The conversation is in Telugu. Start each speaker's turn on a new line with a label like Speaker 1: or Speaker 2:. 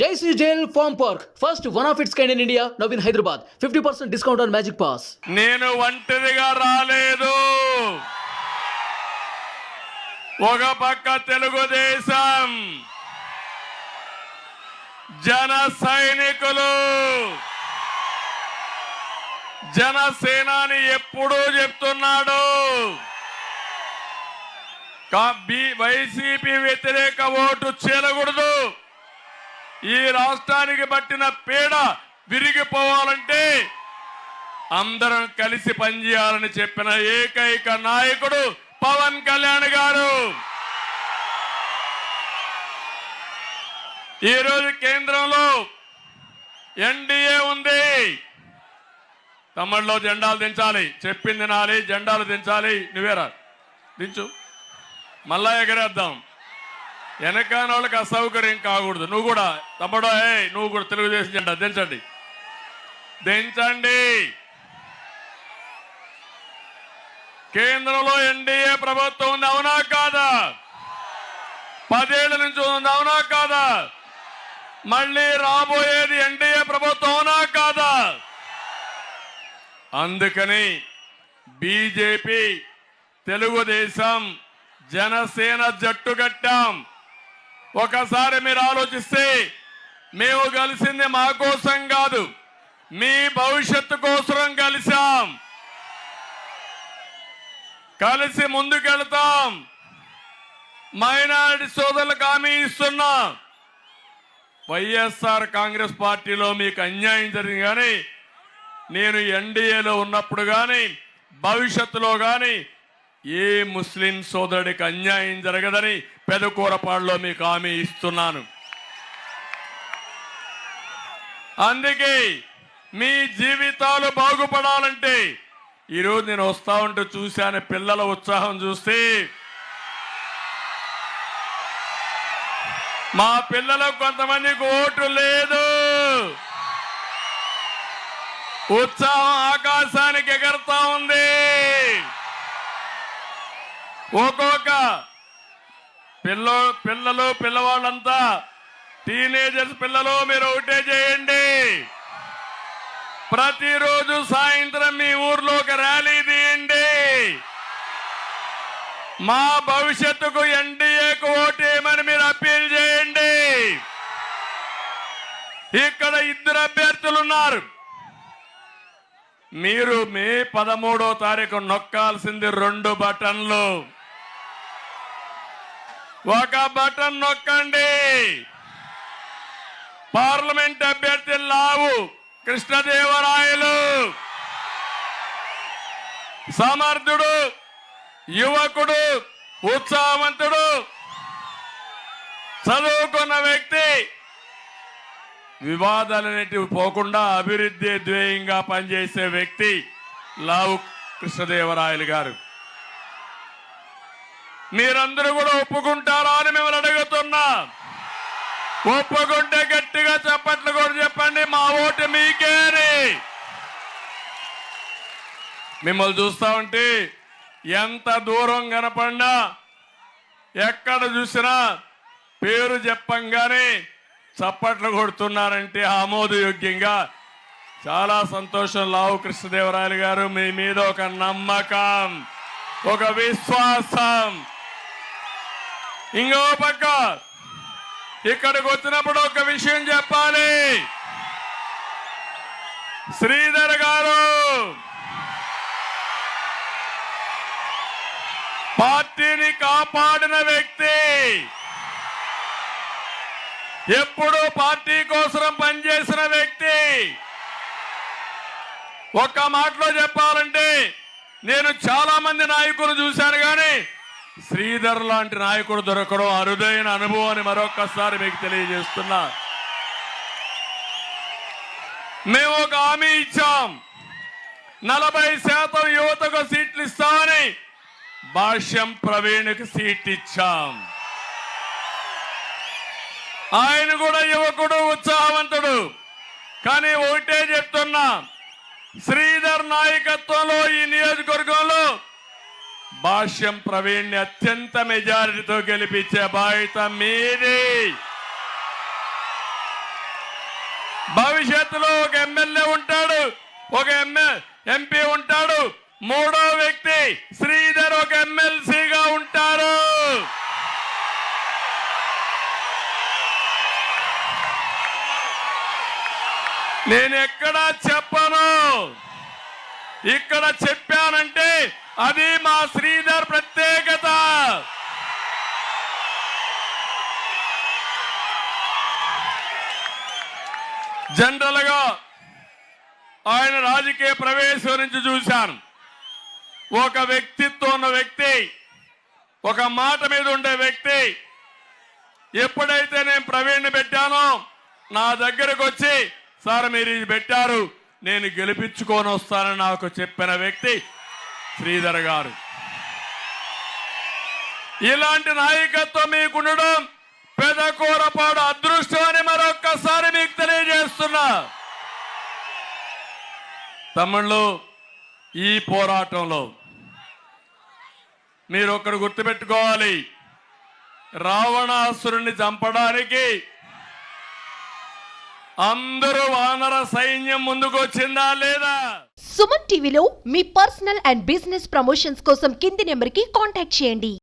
Speaker 1: Daisy jail farm park first one of its kind in India Naveen Hyderabad fifty percent discount on magic pass
Speaker 2: నేను ఒంటరిగా రాలేదు. ఒక పక్క తెలుగుదేశం జన సైనికులు జనసేనాని ఎప్పుడు చెప్తున్నాడు. వైసీపీ వ్యతిరేక ఓటు చేరకూడదు. ఈ రాష్ట్రానికి పట్టిన పీడ విరిగిపోవాలంటే అందరం కలిసి పనిచేయాలని చెప్పిన ఏకైక నాయకుడు పవన్ కళ్యాణ్ గారు. ఈరోజు కేంద్రంలో ఎన్డీఏ ఉంది. తమిళలో జెండాలు దించాలి. చెప్పింది నాలి జెండాలు దించాలి. నువ్వేరా? దించు. మళ్ళా ఎగరేద్దాం వెనకాన వాళ్ళకి అసౌకర్యం కాకూడదు. నువ్వు కూడా తమ్ముడు ఏ నువ్వు కూడా తెలుగుదేశం జెండా దించండి. దించండి. కేంద్రంలో ఎన్డీఏ ప్రభుత్వం ఉంది అవునా కాదా? పదేళ్ళ నుంచి ఉంది అవునా కాదా? మళ్ళీ రాబోయేది ఎన్డీఏ ప్రభుత్వం అవునా కాదా? అందుకని బీజేపీ తెలుగుదేశం జనసేన జట్టు కట్టాం. ఒకసారి మీరు ఆలోచిస్తే మేము కలిసింది మా కోసం కాదు మీ భవిష్యత్తు కోసం కలిసాం కలిసి ముందుకెళ్తాం. మైనారిటీ సోదరులకు హామీ ఇస్తున్నాం. వైఎస్ఆర్ కాంగ్రెస్ పార్టీలో మీకు అన్యాయం జరిగింది కానీ నేను ఎన్డీఏలో ఉన్నప్పుడు కానీ భవిష్యత్తులో కానీ ఏ ముస్లిం సోదరుడికి అన్యాయం జరగదని పెదకూరపాడులో మీకు హామీ ఇస్తున్నాను. అందుకే మీ జీవితాలు బాగుపడాలంటే ఈరోజు నేను వస్తా ఉంటే చూశాను పిల్లల ఉత్సాహం చూస్తే. మా పిల్లలకు కొంతమందికి ఓటు లేదు. ఉత్సాహం ఆకాశం ఒక్కొక్క పిల్ల పిల్లలు పిల్లవాళ్ళంతా టీనేజర్స్ పిల్లలు మీరు ఒకటే చేయండి. ప్రతిరోజు సాయంత్రం మీ ఊర్లో ఒక ర్యాలీ తీయండి. మా భవిష్యత్తుకు ఎన్డీఏకు ఓటేయమని మీరు అప్పీల్ చేయండి. ఇక్కడ ఇద్దరు అభ్యర్థులు ఉన్నారు. మీరు మే పదమూడో తారీఖు నొక్కాల్సింది రెండు బటన్లు. ఒక బటన్ నొక్కండి. పార్లమెంట్ అభ్యర్థి లావు. కృష్ణదేవరాయలు. సమర్థుడు యువకుడు ఉత్సాహవంతుడు చదువుకున్న వ్యక్తి. వివాదాలనేటివి పోకుండా అభివృద్ధి ధ్యేయంగా పనిచేసే వ్యక్తి లావు కృష్ణదేవరాయలు గారు. మీరందరూ కూడా ఒప్పుకుంటారా అని మిమ్మల్ని అడుగుతున్నా. ఒప్పుకుంటే గట్టిగా చెప్పట్లు కూడా చెప్పండి మా ఓటు మీకేని. మిమ్మల్ని చూస్తా ఉంటే ఎంత దూరం కనపడినా ఎక్కడ చూసినా పేరు చెప్పంగానే చప్పట్లు కొడుతున్నారంటే ఆమోదయోగ్యంగా. చాలా సంతోషం లావు కృష్ణదేవరాయలు గారు మీ మీద ఒక నమ్మకం ఒక విశ్వాసం. ఇంకో పక్క. ఇక్కడికి వచ్చినప్పుడు ఒక విషయం చెప్పాలి. శ్రీధర్ గారు పార్టీని కాపాడిన వ్యక్తి. ఎప్పుడు పార్టీ కోసం పనిచేసిన వ్యక్తి. ఒక్క మాటలో చెప్పాలంటే నేను చాలా మంది నాయకులు చూశాను కానీ శ్రీధర్ లాంటి నాయకుడు దొరకడం అరుదైన అనుభవాన్ని మరొక్కసారి మీకు తెలియజేస్తున్నా. మేము ఒక హామీ ఇచ్చాం. నలభై శాతం యువతకు సీట్లు ఇస్తామని భాష్యం ప్రవీణ్కి సీట్ ఇచ్చాం. ఆయన కూడా యువకుడు ఉత్సాహవంతుడు. కానీ ఒకటే చెప్తున్నా శ్రీధర్ నాయకత్వంలో ఈ నియోజకవర్గంలో భాష్యం ప్రవీణ్ని అత్యంత మెజారిటీతో గెలిపించే బాధ్యత మీది. భవిష్యత్తులో ఒక ఎమ్మెల్యే ఉంటాడు ఒక ఎంఏ ఎంపీ ఉంటాడు మూడో వ్యక్తి శ్రీధర్ ఒక ఎమ్మెల్సీగా ఉంటారు. నేను ఎక్కడా చెప్పను. ఇక్కడ చెప్పానంటే అది మా శ్రీధర్ ప్రత్యేకత. జనరల్గా ఆయన రాజకీయ ప్రవేశం నుంచి చూశాను. ఒక వ్యక్తిత్వం ఉన్న వ్యక్తి ఒక మాట మీద ఉండే వ్యక్తి ఎప్పుడైతే నేను ప్రవీణ్ని పెట్టానో నా దగ్గరకు వచ్చి సార్ మీరు ఇది పెట్టారు నేను గెలిపించుకొని వస్తానని నాకు చెప్పిన వ్యక్తి శ్రీధర్ గారు. ఇలాంటి నాయకత్వం మీకుండడం పెదకూరపాడు అదృష్టం అని మరొక్కసారి మీకు తెలియజేస్తున్నా. తమ్ముళ్ళు ఈ పోరాటంలో మీరు ఒకటి గుర్తుపెట్టుకోవాలి. రావణాసురుణ్ణి చంపడానికి అందరూ వానర సైన్యం ముందుకు వచ్చిందా లేదా?
Speaker 3: సుమన్ టీవీలో మీ పర్సనల్ అండ్ బిజినెస్ ప్రమోషన్స్ కోసం కింది నెంబర్కి కాంటాక్ట్ చేయండి.